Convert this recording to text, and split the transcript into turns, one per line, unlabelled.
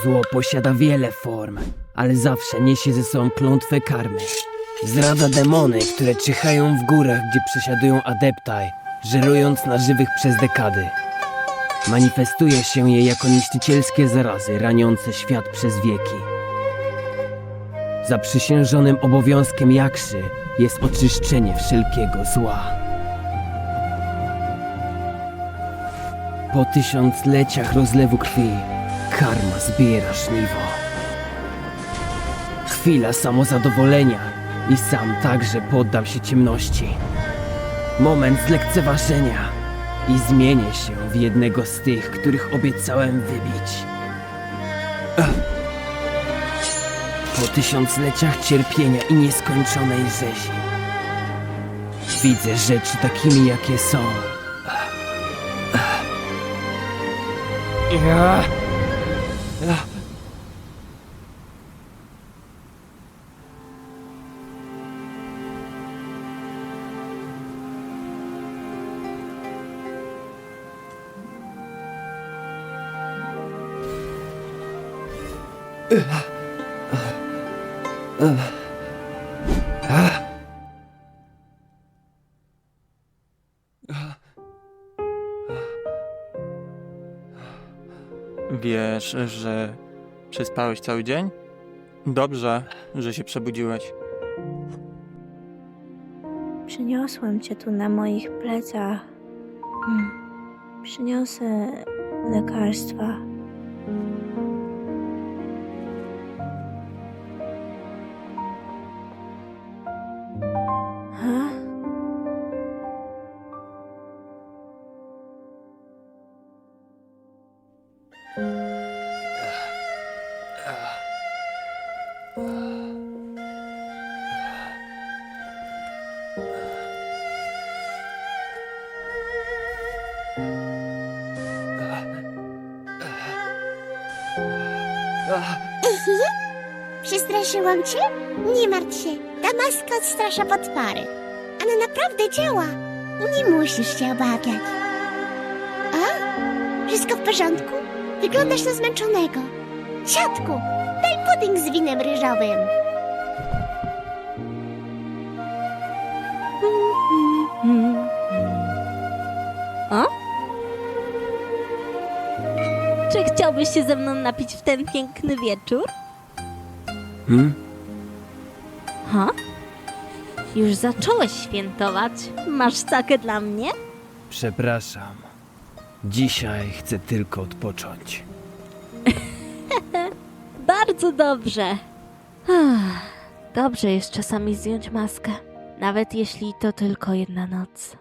Zło posiada wiele form, ale zawsze niesie ze sobą klątwę karmy. Zdradza demony, które czyhają w górach, gdzie przesiadują adeptaj, żerując na żywych przez dekady. Manifestuje się je jako niszczycielskie zarazy raniące świat przez wieki. Zaprzysiężonym obowiązkiem Jakszy jest oczyszczenie wszelkiego zła. Po tysiącleciach rozlewu krwi karma zbiera żniwo. Chwila samozadowolenia i sam także poddam się ciemności. Moment zlekceważenia i zmienię się w jednego z tych, których obiecałem wybić. Ach. Po tysiącleciach cierpienia i nieskończonej rzezi widzę rzeczy takimi, jakie są. Ja.
Wiesz, że przespałeś cały dzień? Dobrze, że się przebudziłeś.
Przyniosłem cię tu na moich plecach. Mm. Przyniosę lekarstwa.
Przestraszyłam cię? Nie martw się, ta maska odstrasza potwory. Ona naprawdę działa. Nie musisz się obawiać. A? Wszystko w porządku? Wyglądasz na zmęczonego. Siatku, daj pudding z winem ryżowym.
O? Czy chciałbyś się ze mną napić w ten piękny wieczór?
Hmm?
Ha? Już zacząłeś świętować. Masz sakę dla mnie?
Przepraszam. Dzisiaj chcę tylko odpocząć.
Bardzo dobrze. Dobrze jest czasami zdjąć maskę, nawet jeśli to tylko jedna noc.